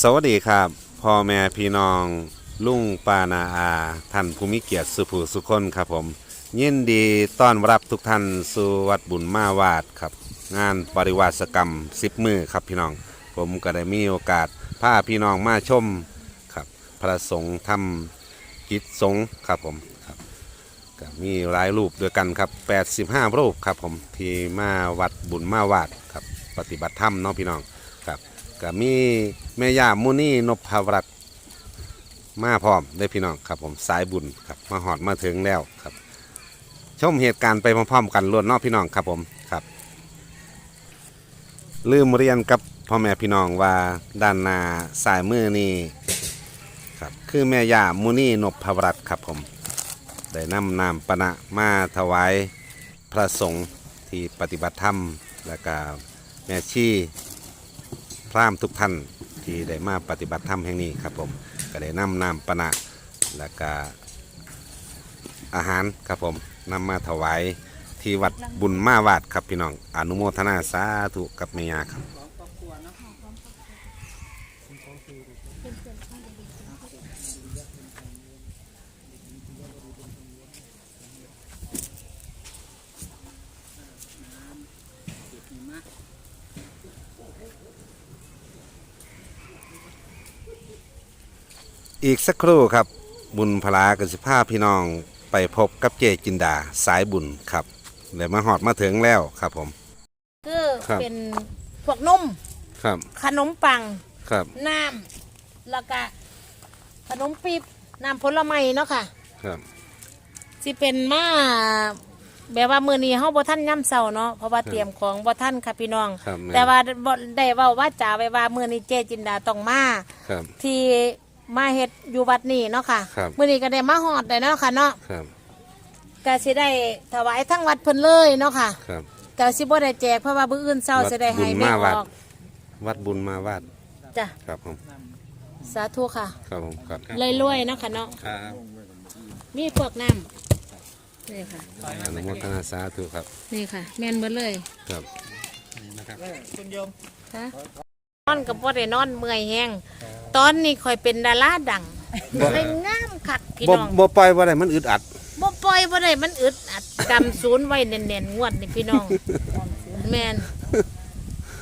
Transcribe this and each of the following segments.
สวัสดีครับพ่อแม่พี่น้อง ลุงปานาอา ท่านภูมิเกียรติสุภูสุคนครับผม ยินดีต้อนรับทุกท่านสู่วัดบุญมาวาดครับ งานปริวาสกรรมสิบมือครับพี่น้อง ผมก็ได้มีโอกาสพาพี่น้องมาชมครับ พระสงฆ์ทำกิจสงฆ์ครับผมครับก็มีหลายรูปด้วยกันครับ 85 รูปครับผมที่มาวัดบุญมาวาดครับปฏิบัติธรรมเนาะพี่น้อง ก็มีแม่ย่ามุนีนพรัตน์มาพร้อมได้พี่น้องครับผมสายบุญครับมาหอดมาถึงแล้วครับ ชมเหตุการณ์ไปพร้อมๆกันล้วนเนอกพี่น้องครับผมครับ ลืมเรียนกับพ่อแม่พี่น้องว่าด้านหน้าสายมือนี่ครับคือแม่ย่ามุนีนพรัตน์ครับผมได้นำนามปณะมาถวายพระสงฆ์ที่ปฏิบัติธรรม และก็แม่ชี พราหมณ์ทุกท่านที่ได้มาปฏิบัติธรรมแห่งนี้ครับผมก็ได้นำน้ำปนะและก็อาหารครับผมนำมาถวายที่วัดบุญมาวาดครับพี่น้องอนุโมทนาสาธุกับเมียครับ อีกสักครู่ครับ บุญพลากสิภาพี่น้องไปพบกับเจจินดาสายบุญครับเดี๋ยวมาหอดมาถึงแล้วครับผม คือครับ เป็นพวกนมครับขนมปัง ครับน้ำแล้วก็ขนมปี๊บน้ำผลไม้เนาะค่ะครับสิเป็นมาแบบว่ามื้อนี้เฮาบ่ทันย่ำเช้าเนาะเพราะว่าเตรียมของบ่ทันค่ะพี่น้อง ครับแม่แต่ว่าบ่ได้เว้าว่าจ๋าไว้ว่ามื้อนี้เจจินดาต้องมา ครับที่ มาเฮ็ดอยู่วัดนี้เนาะค่ะครับ มื้อนี้ก็ได้มาฮอดได้เนาะค่ะเนาะครับก็สิได้ถวายทั้งวัดเพิ่นเลยเนาะค่ะครับ ก็สิบ่ได้แจกเพราะว่ามื้ออื่นเช้าวัดสิได้ให้บุญแม่มาอวัด อกวัดบุญมาวาดจ้ะครับผมสาธุค่ะครับผมครับเลยรวยๆเนาะค่ะเนาะครับมีพวกน้ำนี่ค่ะ อนุโมทนาสาธุครับนี่ค่ะ แม่นเบิดเลยครับฮะนอนกับพ่ได้นอนเมื่อยแห้ง ตอนนี้คอยเป็นดาราดังไปงามคักพี่บ่น้องบ่ปล่อยว่าได้มันอึดอัด บ่ปล่อยบ่ได้มันอึดอัดกำศูนย์ไว้แน่นๆงวดนี่พี่น้อง แม่น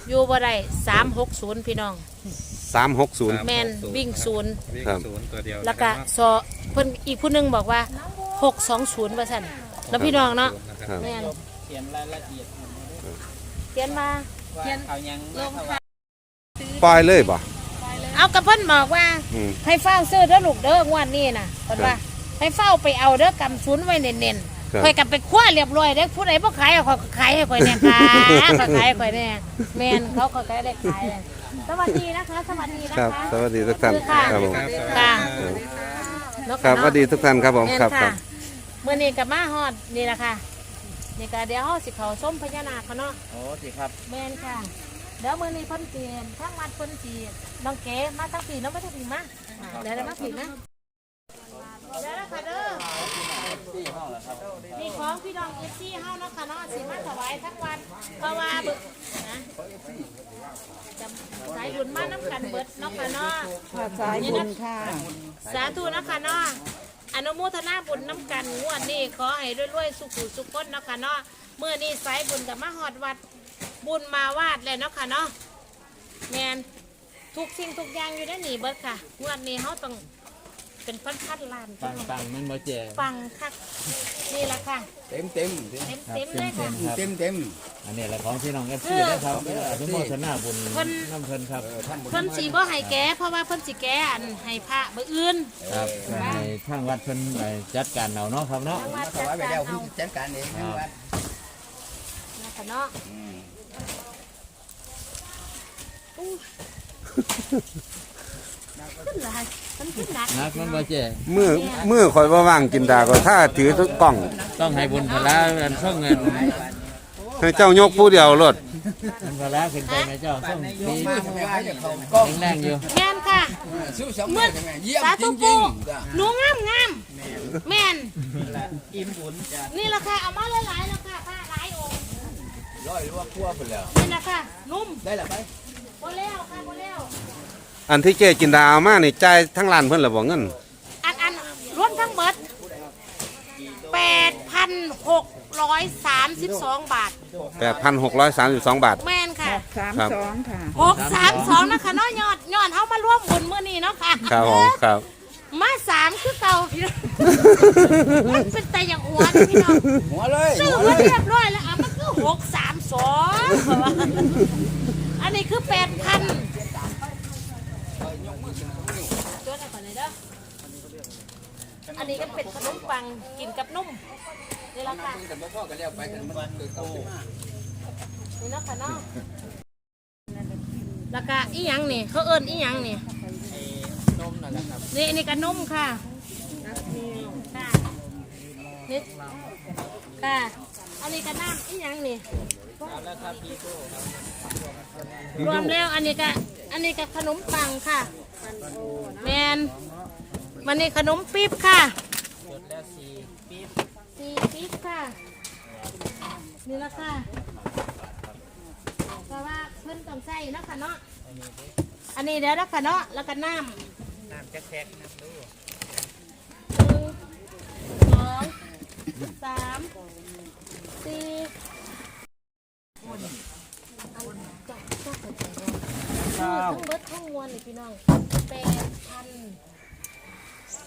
อยู่บ่ได้360พี่น้อง 360 แม่นวิ่งศูนย์ครับ ศูนย์ตัวเดียวแล้วก็ซอเพิ่นอีกผู้หนึงบอกว่า620ว่าซั่นแล้วพี่น้องเนาะครับ แม่นเขียนรายละเอียดเขียนมา ว่าเอายังลงปล่อยเลยบ่ เอากระเพิ่นบอกว่า อืม ให้เฝ้าซื้อเด้อลูกเด้องวดนี้น่ะเพิ่นว่าให้เฝ้าไปเอาเด้อกำชุนไว้เน้นครับ ๆข่อยกลับไปคว้าเรียบร้อยเด้อผู้ใดบ่ขายเอาข่อยก็ขายให้ข่อยแน่ค่ะข่อยขายให้ข่อยแน่แม่นเขาก็ขายได้ขายเลยสวัสดีนะคะสวัสดีนะคคะรับ สวัสดีทุกท่านค่ะครับผมค่ะเนาะครับสวัสดีทุกท่านครับผมแม่นครับครัค่ะบมื้อนี้ก็มาฮอดนี่ล่ะค่ะนี่ก็เดี๋ยวเฮาสิเข้าส้มพญานาคเขาเนาะ โอ้สิครับ แม่นค่ะ เดี๋ยวมื้อนี้เพิ่นเตรียมทั้งวัดเพิ่นสิน้องเก๋มาทั้งปีน้องมาทั้งปีมาเดี๋ยวได้มาปีนะเดี๋ยวนะคะเด้อนี่ของพี่น้องเอฟซีเฮาเนาะค่ะเนาะสิมาถวายทั้งวันเพราะว่าเบิกนะจำสายบุญมาน้ำกันเบิดเนาะค่ะเนาะสายบุญค่ะ สาธุนะคะเนาะอนุโมทนาบุญน้ำกันงวดนี้ขอให้รวยๆสุขุสุขคนเนาะค่ะเนาะเมื่อนี้สายบุญกับมาหอดวัด บุญมาวาดเลยเนาะค่ะเนาะแมนทุกสิ่งทุกอย่างอยู่ในนี่เบิดค่ะงวดนี้เขาต้องเป็นพันพันๆล้านปังปังมันบ่เจฟังคักนี่แหละค่ะ เต็มเต็มเต็มเต็มๆเลยค่ะครับเต็มเต็มอันนี้แหละของพี่น้องเอฟซีนะครับเด้ออนุโมทนาบุญเพิ่นน้ำเพิ่นครับเพิ่นสีบ่ให้แก้เพราะว่าเพิ่นสีแก้อันให้พระเบื่ออื่นครับในทางวัดเพิ่นไปจัดการเอาเนาะครับเนาะ ทางวัดถจัดวายไปการแล้วเอาคุณจัดการเองนะวัดนะคะเนาะ ขึ้นหลายมันขึ้นหนักนักมันบ่เจมือมือคอยว่าว่างกินดาก็ถ้าถือทุกกล้อง ต้องให้บุญพลาอันส่งเงินให้เจ้ายกผู้เดียวรถบุญพลาขึ้นไปในเจ้าส่งปีมาทำไมจะเขากล้องแรงๆอยู่แม่นค่ะสู้สองมือทำไมเยี่ยมสาจธุริปูงหนูงามงามแม่นนี่แหละค่ะเอามาหลายๆแล้วค่ะผ้าหลายองค์ๆ ร้อยหรือว่าพัวไปแล้วนี่แหละค่ะนุ่มได้หรือไม่โบแล้วค่ะโบแล้วออันที่เจจินดาเอามานี่จ่ายทั้งร้านเพิ่นละบ่เงินอันอันรวมทั้งเบิดแปดพันหกร้อยสามสิบสองบาท 8,632 บาท แม่นค่ะสามสองค่ะ หกสามสองนะคะเนาะยอดยอดเขามาร่วมบุญมื้อนี้เนาะค่ะครับผมครับ มาสามคือเก่าพี่น้องมันเป็นแต่อย่างอ้วนพี่น้องหัวเลยซื้อหัวมาเลยเรียบร้อยแล้วอะมันคือหกสาม สองอันนี้คือแปดพันจดให้ก่อนเลยเด้ออันนี้ก็เป็นขนมปังกินกับนุ่มนี่ละค่ะกันบ่พ่อกันแล้วไปกันมันเกิดเก่าขึ้นมานี่เนะค่ะเนาะแล้วก็อีหยังนี่เขาเอิ้นอีหยังนี่นมนะครับนี่นี่ก็นมค่ะนี่ค่ะ อันนี้ก็น้ำอีหยังนี่รวมแล้วอันนี้ก็อันนี้ก็ขนมปังค่ะ แมนวันนี้ขนมปี๊บค่ะสี่ปี๊บค่ะ นี่ละค่ะเพราะว่าเพิ่นต้องใส่เนาะค่ะเนาะ อันนี้เดี๋ยวนะคะเนาะ แล้วก็น้ำน้ำจักแพ็กน้ำดูหนึ่งสองสาม สี่อันจับจับกันไปเนาะทั้งเบิดทั้งมวลเลยพี่น้องแปดพัน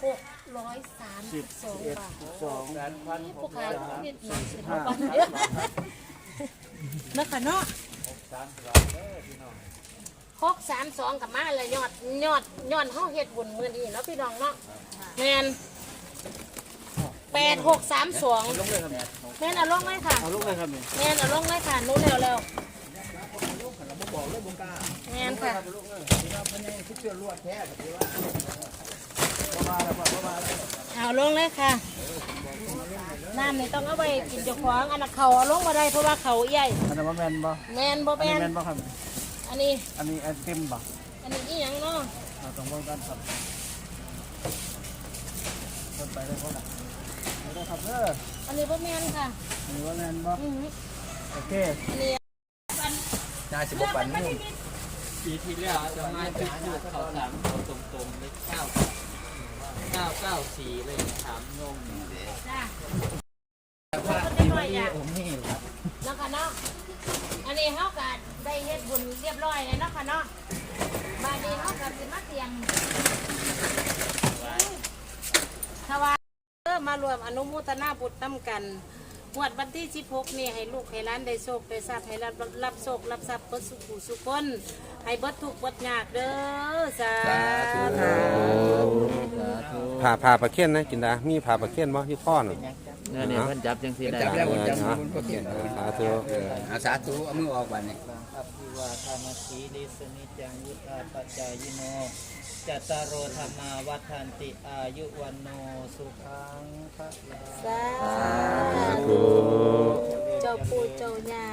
หกร้อยสามสิบสองบาทสองนพันนี่พวกเขาเรียนหนังสือมาก่อนเยอะนะคะเนาะหกสามสองกับมาเลยยอดยอดยอดห้องเห็ดบุญมือนี้เนาะพี่น้องเนาะแมน แปดหกสามสองแมนเอาลงไหมค่ะเอาลูกเลยครับนี่แมนเอาลงไหมค่ะนู้นเร็วเร็วแมนค่ะคิดเชื่อรวดแท้ก็ถือว่าเอาลงเลยค่ะน้ำนี่ต้องเอาไปกินเจ้าของอันนั้นเขาเอาลงมาได้เพราะว่าเขาใหญ่อันนั้นว่าแมนบ่แมนบ่อันแมนี้นแมนบ่ครับ อันนี้ อันนี้ไอติมบ่อันนี้อีหยังเนาะเราต้องเบิ่งกันครับกดไปได้บ่ล่ะไม่ ได้ครับเด้ออันนี้บ่แมนค่ะอันนี้ว่าแมนบ่อือหือโอเคอันนี้น่าสิบ่ปันมันนู่ไม่นมีปีที่แล้วจะมาจุดทูบเขาสามตัวตรงๆเลยเก้าเก้าเก้าสี่เลยถามนงจ้าคนได้หน่อยอะผมนี่แล้วค่ะเนาะอันนี้เฮาก็ได้เฮ็ดบุญเรียบร้อยแล้วเนาะค่ะเนาะบาดนี้เฮาก็สิมาเตรียมถวายเออ มารวมอนุโมทนาบุญนํกันงวดวันที่16นี่ให้ลูกให้หล้านได้โชคได้ทรัพย์ให้รับรับโชครับทรัพย์เบิดสุขุสุขคนให้เบิดทุกข์เบิดยากเด้อสาธุ ผ่าผ่าประเคนนะจินดามีผ่าประเคนบ่ที่ข้อน่ะ เนี่ยเนี่ยเพิ่นจับจังซี่ได้จับแล้วคนจับมันก็เขียนสาธุเอออาสาธุเอามือออกบัดนี้อภิวาทามาสีลิสนิจังยุทธาปัจจายโนจัตตารโอธรรมาวัฏันติอายุวันโนสุขังพระลาสาธุเจ้าปู่เจ้าย่า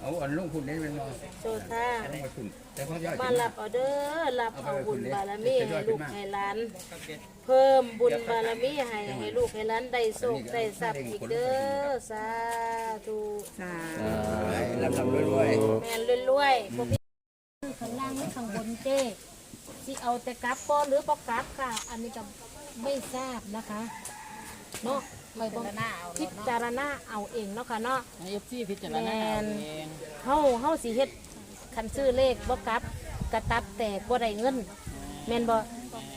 เอาอันลุงคุณได้เป็นบ่เจ้าท่าเอาไปคุณแต่เขาย่อยมาขึ้นรับออเดอร์รับเอาบุญบารมีให้ลูกให้หลานเพิ่มบุญบารมีให้ให้ลูกให้หลานได้โชคได้ทรัพย์อีกเด้อสาธุสาลำลำรวยแม่นรวยๆพวกพี่ข้างล่างหรือข้างบนเจ้ที่เอาแต่กลับก็หรือปกลับค่ะ อันนี้ก็ไม่ทราบนะคะเนาะไม่ต้องพิจารณาเอาเองเนาะค่ะเนาะเอฟซีพิจารณาเอาเองเฮาเฮาสิเฮ็ดคันซื้อเลขบ่กลับกระตับแตกบ่ได้เงินแม่นบ่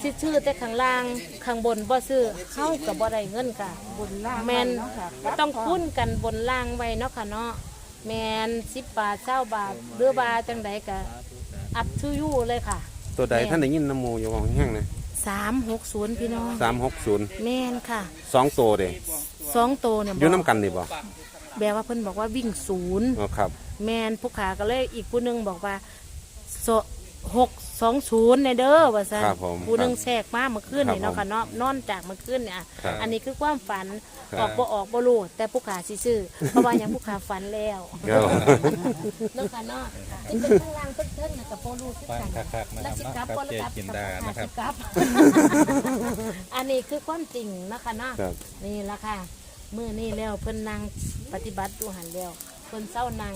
สิชื่อแต่ข้างล่างข้างบนบ่ซื้อเฮาก็บ่ได้เงินค่ะบุญล่างแม่นเนาะค่ะต้องคุ้นกันบนล่างไว้เนาะค่ะเนาะแม่น10บาท20บาทหรือว่าจังใดก็อัพทูยูเลยค่ะ ตัวใดท่านได้ยินน้ำหมูอยู่ของแห้งนะ360พี่น้อง360แม่นค่ะสองตัวเด้สองโตวเนี่ยอยู่น้ำกันนี่บ่แบบว่าเพิ่นบอกว่าวิ่งศูนย์อ๋อครับ แมนผู้ขาก็เลยอีกผู้หนึงบอกว่าโซหก สองศูนย์ในเด้อว่าซะครับผมผู้หนึงครับแทรกมาเมื่อคืนนี่ครับเนาะค่ะเนาะนอนจากเมื่อคืนเนี่ยครับ อันนี้คือความฝันครับออกบ่ออกบ่รู้แต่ผู้ขาสิซื้อเพราะว่าหยังผู้ขาฝันแล้วเดี๋ยวเนาะค่ะเนาะเป็นเป็นข้างล่างเพิ่นๆน่ะกับบ่รู้คือกันแล้วสิกลับบ่แล้วกลับกับ สิกลับ อันนี้คือความจริงเนาะค่ะเนาะครับ นี่ละค่ะ มื้อนี้แล้วเพิ่นนั่งปฏิบัติอยู่หันแล้วเพิ่นเศร้านั่ง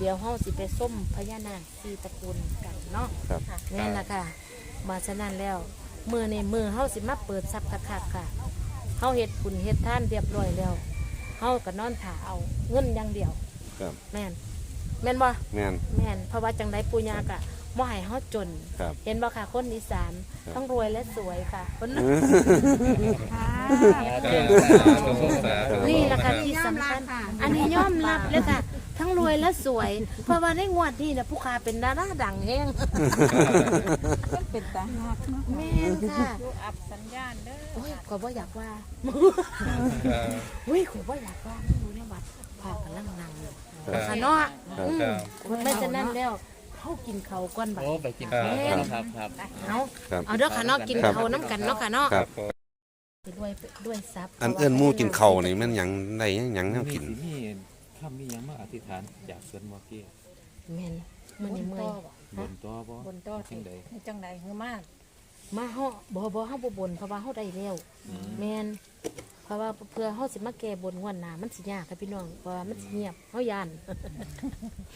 เดี๋ยวเฮาสิไปส้มพญานาคสี่ตระกูลกันเนาะครับนี่นละค่ะ มาฉะนั้นแล้วมือในมือเฮาสิมาเปิดซับคักๆค่ะเฮาเฮ็ดบุญเฮ็ดทานเรียบร้อยแล้วเฮาก็นอนถ่าเอาเงินอย่างเดียวครับ แม่นแม่นบ่ แม่น แม่นเพราะว่าจังไดปู่ย่าก็บ่ให้เฮาจน ครับเห็นบ่ค่ะคนอีสานครับ ทั้งรวยและสวยค่ะคนค่ะนี่แหละค่ะที่สำคัญ อันนี้ยอมรับเลยค่ะ ทั้งรวยและสวย เพราะว่าในงวดนี้นะผู้ค้าเป็นดาราดังแห้งเป็นตาหักเนาะแม่นค่ะอับสัญญาณเด้อโอ้ยขอยบ่อยากว่าอุ้ยขอยบ่อยากว่าอยู่ในวัดพากันลังนั่งอยู่ค่ะเนาะอืมไม่ฉะนั้นแล้วเฮากินข้าวก่อนบัด โอ้ไปกินแม่นครับครับ เอาครับ เอาเด้อค่ะเนาะกินข้าวน้ำกันเนาะค่ะเนาะครับ ด้วยด้วยซับอันเอื้อนหมู่กินข้าวนี่มันหยังได้หยังแนวกินมี คำมีหยังมาอธิษฐานอยากสวนบ่กี้แม่นมื้อนี้เมื่อยบนตัวบ่บนโต๊ะจังได๋จังใดคือมากมาเฮาบ่บ่เฮาบ่บ่นเพราะว่าเฮาได้แล้วแม่นเพราะว่าเพื่อเฮาสิมาแก้บนงวดหน้ามันสิยากค่ะพี่น้องเพราะว่ามันสิเงียบเฮาย่าน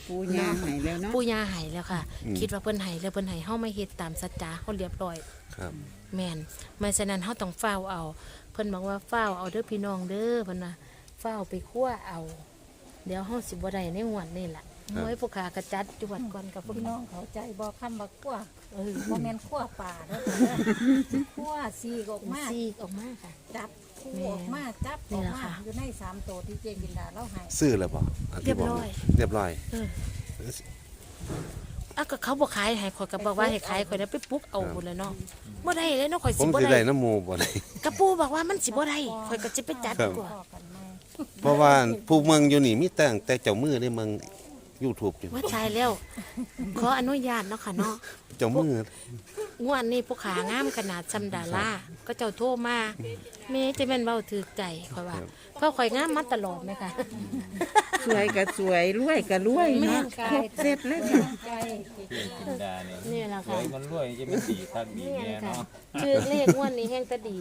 ปูยาหายแล้วเนาะปู่ย่าให้แล้วค่ะ คิดว่าเพิ่นให้แล้วเพิ่นให้เฮามาเฮ็ดตามสัจจาเฮาเรียบร้อยครับแม่นไม่ฉะนั้นเฮาต้องเฝ้าวเอา เพิ่นบอกว่าเฝ้าวเอาเด้อพี่น้องเด้อเพิ่นว่าเฝ้าวไปคั่วเอา เดี๋ยวเฮาสิบ่ได้ในงวดนี่ล่ะมวยผู้ขากระจัดจวดก่อนกับพวกพี่น้น้อองงเขาใจบ่คำบักขั้วเออบ่แม่นขั้วป่าเด้อขั้วสีกออกมาซีกออกมาค่ะ จับคู่ออกมาจับนี่ออกล่ะมาค่ะ อยู่ในสามตัวที่เจกินดาเล่าให้ซื้อแล้วบ่นที่เรียบร้อยเรียบร้อยอะก็เขาบ่ขายให้ข่อยก็บอกว่าให้ขายข่อยแล้วไปปลุกเอาพุ่นแหล้วเนาะบ่ได้เลยเนาะข่อยผสิมบ่สิได้ได้น้ำหมู่บ่ได้กระปูบอกว่ามันสิบ่ได้ข่อยก็สิไปจัดดีกว่าพ่อกันมา เพราะว่าผู้เมืองอยู่นี่มีแต่งแต่เจ้ามือในเมือง YouTube อยู่ว่าตายแล้ว ขออนุญาตเนาะค่ะเนาะเจ้ามือ งวดนี้ผู้ขางามขนาดซำดาราก็เจ้าโทรมาแม่จะแม่นเว้าถือใจข่อยว่าเพราะข่อยงามมาตลอดไหมคะสวยก็สวยรวยก็รวยแม่เนาะนครบเสร็จเลยค่ะใจกินดานี่นี่แหละรวค่ะยมันรวยจะไม่ดีทักดีนี่แน่ค่ะเนาะชื่อเลขงวดนี้แห้งตะดี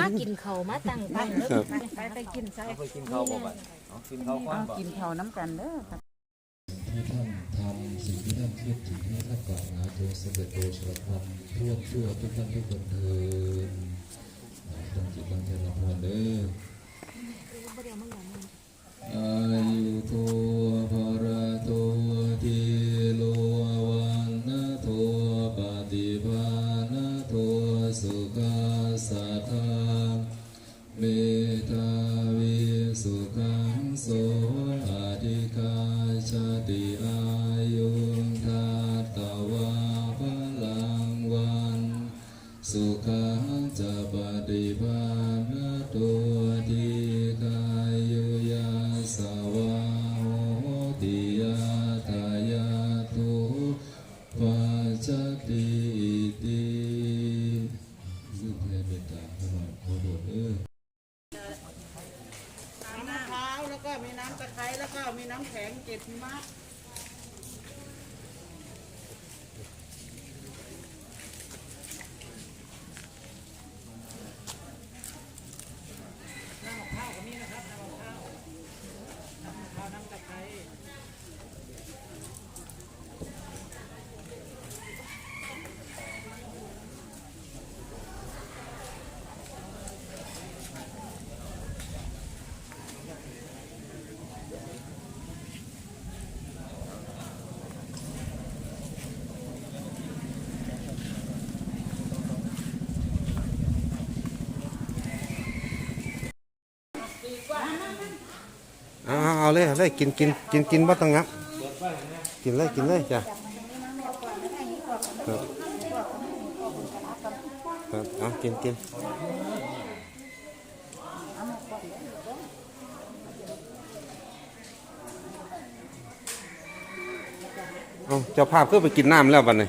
มากินเขาวมาตั้งตั้งเด้อ ไปไปกินใส่เอาไปกินข้าวบ่บัดเอากินข้าวก่อนบ่ กินข้าวน้ำกันเด้อ ค่ะให้ท่านทำสิ่งที่ท่านคิดถึงให้ท่านกล่ารถนาจงสำเร็จโดยฉลพรทั่วทั่วทุกท่านทุกคนเถิดตั้งจิตตั้งใจรับพรเด้ออายุโทภ น้ำแข็งเจ็ดหิมะ เลยเลยกินกินกินกินบ่ต้องงับกินเลยกินเลยจ้ะครับครับเอากินกินเอาเจ้าภาพก็ไปกินน้ำแล้วบัดนี้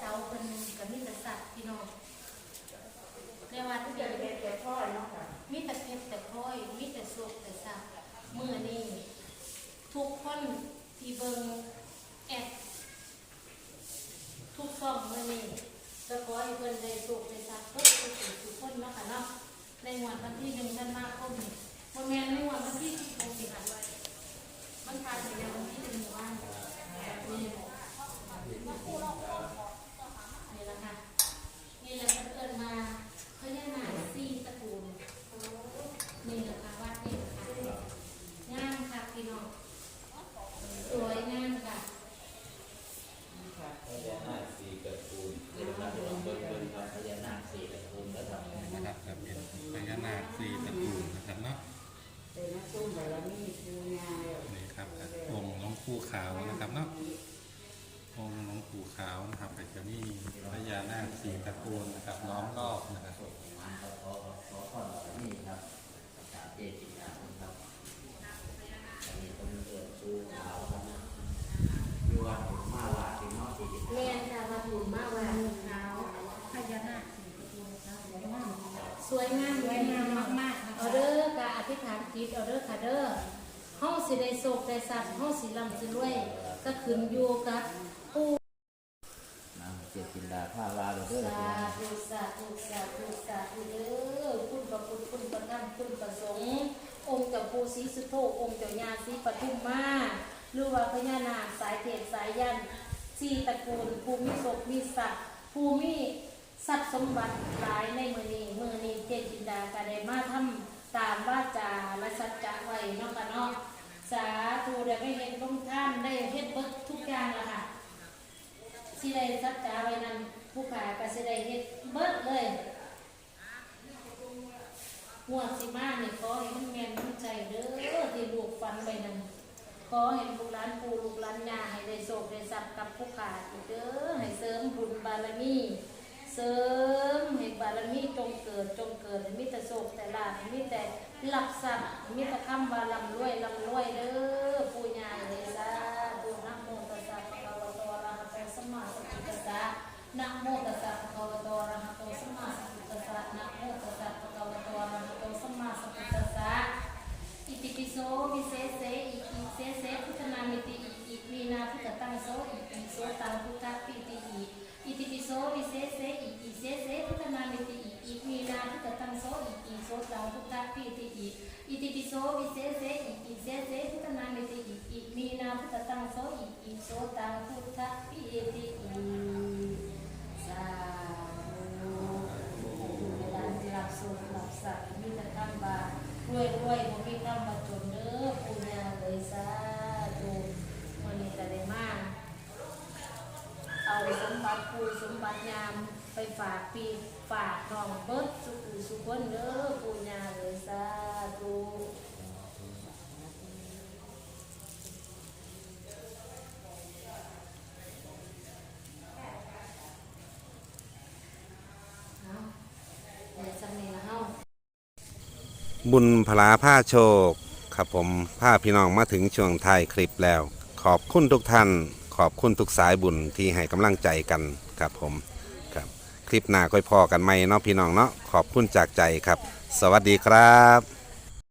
เสาเป็นกับมีแต่สัตว์พี่น้องในวันที่เกิดเหตุแต่พ่อยเนาะค่ะมีแต่เพชรแต่พลอยมีแต่สุขแต่สัตว์มือนี้ทุกคนที่เบิ่งแอดทุกซ่องมือนี้ก็ขอให้เพิ่นได้สุขได้สัตว์ทุกคนทุกคนเนาะค่ะเนาะในวันวันที่หนึ่งธันวาคมนี้บ่แม่นในวันวันที่สิบหกสิบารมีปูญา นี่ครับองค์หลวงปู่ขาวนะครับเนาะองค์หลวงปู่ ขาวนะครับก็จะมีพญานาคสีตระกูลนะครับล้อมรอบนะครับแม่นค่ะมาบุญมาว่าขาวพญานาคสีตระกูลนะคะสวยมากสวยงามสวยงามมากๆนะเอเด้อกะอธิษฐานจิตเอเด้อค่ะเด้อเฮาสิได้โศกได้สัตว์เฮาสิร่ำสิรวยก็ขึ้นอยู่กับผู้ เจ็ดจินดาผ้าวาเลยเด้อสาธุสาธุสาธุสาธุเด้อคุณพระพุทธคุณพระธรรมคุณพระสงฆ์องค์เจ้าปูศรีสุโธองค์เจ้าย่าศรีปทุมมาหรือว่าพญานาคสายเทพสายยันสี่ตระกูลภูมิศกมีสัตว์ภูมิทรัพย์สมบัติหลายในมือนี้มือนี้เจจินดากะได้มาทำตามวาจาและสัจจะไว้นาะค่ะเนาะสาธุได้ไปเห็นลงท่านได้เฮ็ดเบิดทุกอย่างและค่ะ สิได้สัจจาไว้นั้นผู้ขาก็สิได้เฮ็ดเบิดเลยหัวสิมาเนี่ยขอให้มันแม่นมันใจเด้อที่ลูกฝันไว้นั้นขอให้ลูกหลานปู่ลูกหลานย่าให้ได้โชคได้ทรัพย์กับผู้ขาอีกเด้อให้เสริมบุญบารมีเสริมให้บารมีจงเกิดจงเกิดมีแต่โชคแต่ลาภมีแต่หลับทรัพย์มีแต่คำว่าลำรวยลำรวยเด้อปู่ย่าเลย มาสัมพุทธัสสะนะโมตัสสะภะคะวะโตอะระหะโตสัมมาสัมพุทธัสสะนะโมตัสสะภะคะวะโตอะระหะโตสัมมาสัมพุทธัสสะอิติปิโสวิเศษเสอิอิเสเสพุทธนามิติอิอิมีนาพุทธตังโสอิอิโสตังพุทธปิติอิอิติปิโสวิเศษเสอิอิเสเสพุทธนามิติอิอิมีนาพุทธตังโสอิอิโสตังพุทธปิติอิอิติปิโสวิเศษเสอิอิเสเสพุทธนามิติอิอิมีนาพุทธตังโสอิอิโสตังพุทธปิติอิสาธุเวลาที่รับสุขรับสัตว์มีแต่คำบา รวยรวยบ่มีคำว่าจนเด้อปู่ย่าเลยสาธุวันนี้ก็ได้มาเอาสมบัติปู่สมบัติยามไปฝากปีฝากน้องเบิดสุขุสุขคนเด้อปู่ย่าเลยสาธุบุญพลาผ้าโชค ครับผมผ้าพี่น้องมาถึงช่วงท้ายคลิปแล้ว ขอบคุณทุกท่าน ขอบคุณทุกสายบุญที่ให้กำลังใจกันครับผม ลิปหน้าค่อยพอกันไหมเนาะพี่น้องเนาะขอบคุณจากใจครับ สวัสดีครับ